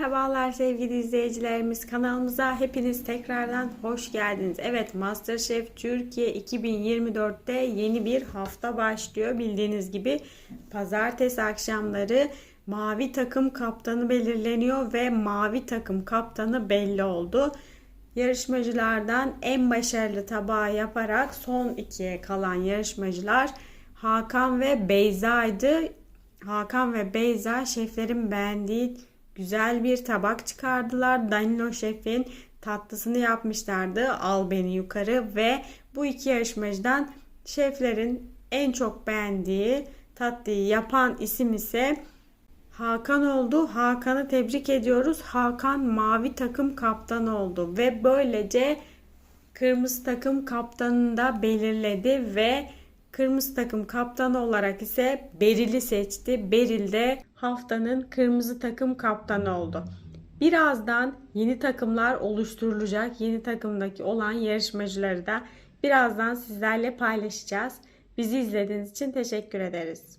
Merhabalar sevgili izleyicilerimiz kanalımıza hepiniz tekrardan hoş geldiniz. Evet Masterchef Türkiye 2024'te yeni bir hafta başlıyor. Bildiğiniz gibi pazartesi akşamları mavi takım kaptanı belirleniyor ve mavi takım kaptanı belli oldu. Yarışmacılardan en başarılı tabağı yaparak son ikiye kalan yarışmacılar Hakan ve Beyza'ydı. Hakan ve Beyza şeflerin beğendiği güzel bir tabak çıkardılar. Danilo şefin tatlısını yapmışlardı. Al beni yukarı ve bu iki yarışmacıdan şeflerin en çok beğendiği tatlıyı yapan isim ise Hakan oldu. Hakan'ı tebrik ediyoruz. Hakan mavi takım kaptanı oldu ve böylece kırmızı takım kaptanını da belirledi ve kırmızı takım kaptanı olarak ise Beril'i seçti. Beril de haftanın kırmızı takım kaptanı oldu. Birazdan yeni takımlar oluşturulacak. Yeni takımdaki olan yarışmacıları da birazdan sizlerle paylaşacağız. Bizi izlediğiniz için teşekkür ederiz.